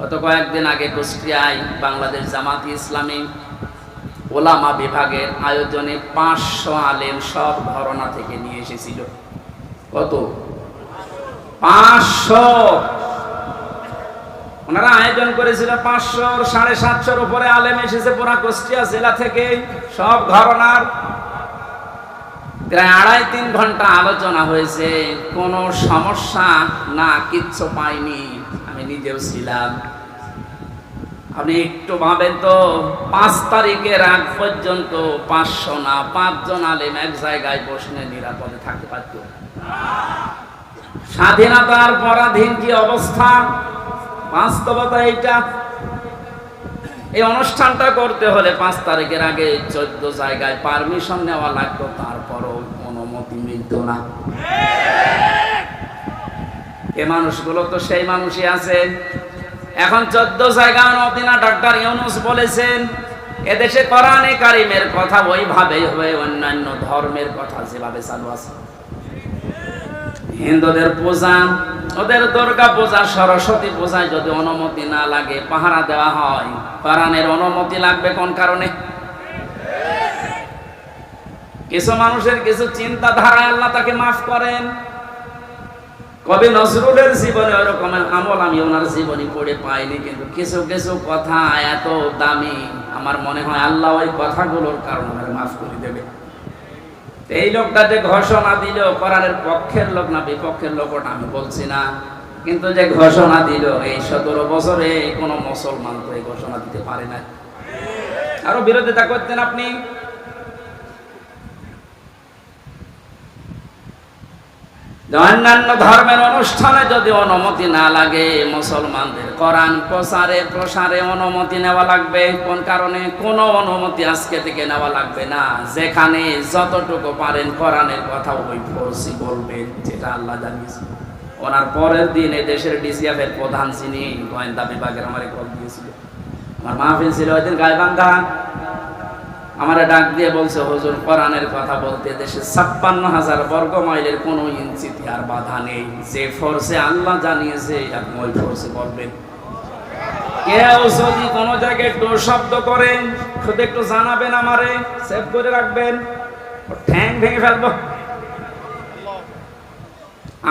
গত কয়েকদিন আগে কুষ্টিয়ায় বাংলাদেশ জামাত ইসলামী ওলামা বিভাগের আয়োজনে পাঁচশো আলেম সব ঘরনা থেকে নিয়ে এসেছিল। কত? পাঁচশো। ওনারা আয়োজন করেছিল পাঁচশো সাড়ে সাতশোর উপরে আলেম এসেছে পুরা কুষ্টিয়া জেলা থেকে সব ঘরনার। প্রায় আড়াই তিন ঘণ্টা আলোচনা হয়েছে, কোনো সমস্যা না, কিচ্ছু পাইনি। আমি নিজেও ছিলাম। আপনি একটু ভাবেন তো, পাঁচ তারিখের আগ পর্যন্ত পাঁচশো না, পাঁচজন আলেম এক জায়গায় বসলে নিরাপদে থাকতে পারত। স্বাধীনতার পরাধীন কি অবস্থা? বাস্তবতা এইটা। এই অনুষ্ঠানটা করতে হলে পাঁচ তারিখের আগে চোদ্দ জায়গায় পারমিশন নেওয়া লাগতো, তারপরও অনুমতি মিলত না। এ মানুষগুলো তো সেই মানুষই আছে। এখন চোদ্দ জায়গায় অনুমতি না ডাক্তার ইউনুস বলেছেন, এদেশে কোরআনে কারিমের কথা ওইভাবেই হবে, অন্যান্য ধর্মের কথা যেভাবে চালু আছে। হিন্দুদের পূজা, ওদের দুর্গা পূজা, সরস্বতী পূজায় যদি অনুমতি না লাগে, পাহারা দেওয়া হয়। কোরআনের অনুমতি লাগবে কোন কারণে? কিছু মানুষের কিছু চিন্তাধারা আল্লাহ তাকে মাফ করেন। কবি নজরুলের জীবনে ওরকম আমল আমি ওনার জীবনী পড়ে পাইনি, কিন্তু কিছু কিছু কথা এত দামি, আমার মনে হয় আল্লাহ ওই কথাগুলোর কারণে আমাকে মাফ করে দেবে। এই লোকটা যে ঘোষণা দিল, কোরআনের পক্ষের লোক না বিপক্ষের লোক ওটা আমি বলছি না, কিন্তু যে ঘোষণা দিল, এই সতেরো বছরে কোনো মুসলমান তো এই ঘোষণা দিতে পারে না। আরও বিরোধিতা করতেন আপনি? অন্যান্য ধর্মের অনুষ্ঠানে যদি অনুমতি না লাগে, মুসলমানদের কোরআন প্রসারে প্রসারে অনুমতি নেওয়া লাগবে। কোন কারণে? কোনো অনুমতি আজকে থেকে নেওয়া লাগবে না। যেখানে যতটুকু পারেন কোরআনের কথা ওই ফরসি বলবেন, যেটা আল্লাহ জানিয়েছে। ওনার পরের দিন এই দেশের ডিসিএফ এর প্রধান যিনি, গোয়েন্দা বিভাগের আমার কল দিয়েছিল আমার মাহফিল ছিল ওই দিন গাইবান্ধা। আমার ডাক দিয়ে বলছে, হুজুর, কোরআনের কথা বলতে দেশে ছাপ্পান্ন হাজার বর্গ মাইলের কোনো ইঞ্চিতে আর বাধা নেই। যে ফোর্সে আল্লাহ জানিয়েছে ওই ফোর্সে বলবেন কেউ যদি কোনো জায়গায় ডোর শব্দ করেন, শুধু একটু জানাবেন আমারে, সেভ করে রাখবেন। ঠ্যাং ভেঙে ফেলব।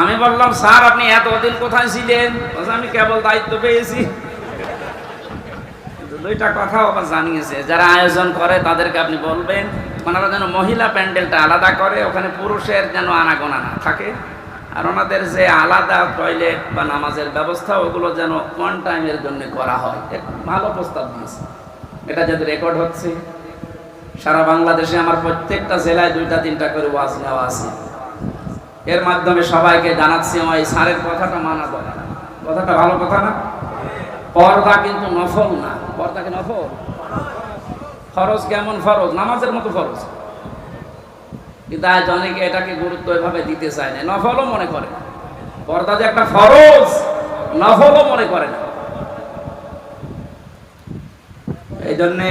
আমি বললাম, স্যার, আপনি এতদিন কোথায় ছিলেন? আমি কেবল দায়িত্ব পেয়েছি। দুইটা কথা আবার জানিয়েছে। যারা আয়োজন করে তাদেরকে আপনি বলবেন, ওনারা যেন মহিলা প্যান্ডেলটা আলাদা করে, ওখানে পুরুষের যেন আনাগোনা না থাকে। আর ওনাদের যে আলাদা টয়লেট বা নামাজের ব্যবস্থা, ওগুলো যেন ওয়ান টাইমের জন্য করা হয়। এক ভালো প্রস্তাব দিয়েছে। এটা যদি রেকর্ড হচ্ছে। সারা বাংলাদেশে আমার প্রত্যেকটা জেলায় দুইটা, তিনটা করে ওয়াজ নেওয়া আছে। এর মাধ্যমে সবাইকে জানাচ্ছি, আমার এই স্যারের কথাটা মানা দরকার। কথাটা ভালো কথা না? পর্দা কিন্তু নফল না। পর্দা কি নফল। ফরজ কেমন ফরজ? নামাজের মতো ফরজ। কিন্তু আজ অনেকে এটাকে গুরুত্ব এভাবে দিতে চায় না। নফলও মনে করে। পর্দা যে একটা ফরজ, নফলও মনে করে না। এই জন্যে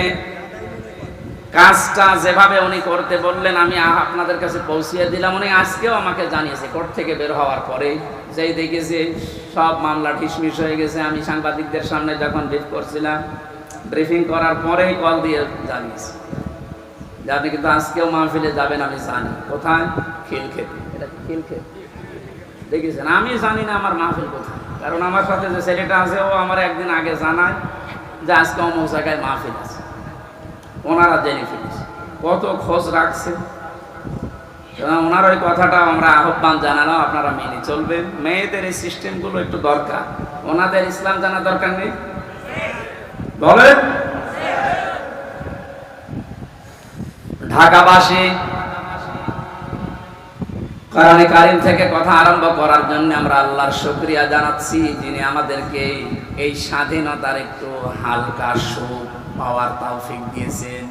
কাজটা যেভাবে উনি করতে বললেন, আমি আপনাদের কাছে পৌঁছিয়ে দিলাম। উনি আজকেও আমাকে জানিয়েছে, কোর্ট থেকে বের হওয়ার পরে। যেই দেখেছে, সব মামলা ঠিসমিস হয়ে গেছে। আমি সাংবাদিকদের সামনে যখন ব্রিফ করছিলাম ব্রিফিং করার পরেই কল দিয়ে জানিয়েছে। যে আপনি কিন্তু আজকেও মাহফিলে যাবেন, আমি জানি। কোথায়? খিল খেতে এটা খিল খেত দেখেছেন? আমি জানি না আমার মাহফিল কোথায়। কারণ আমার সাথে যে ছেলেটা আছে, ও আমার একদিন আগে জানায় যে আজকে অমুক জায়গায় মাহফিল আছে। ওনারা জেনে ফেলেছে। কত খোঁজ রাখছে। ওনার ওই কথাটা আমরা আহ্বান জানালাম, আপনারা মেনে চলবেন। মেয়েদের এই সিস্টেমগুলো একটু দরকার। ওনাদের ইসলাম জানা দরকার নেই? বলেন। ঢাকাবাসী, কোরআনে কারিম থেকে কথা আরম্ভ করার জন্য আমরা আল্লাহর শুকরিয়া জানাচ্ছি, যিনি আমাদেরকে এই স্বাধীনতার একটু হালকা সুখ পাওয়ার তৌফিক দিয়েছেন।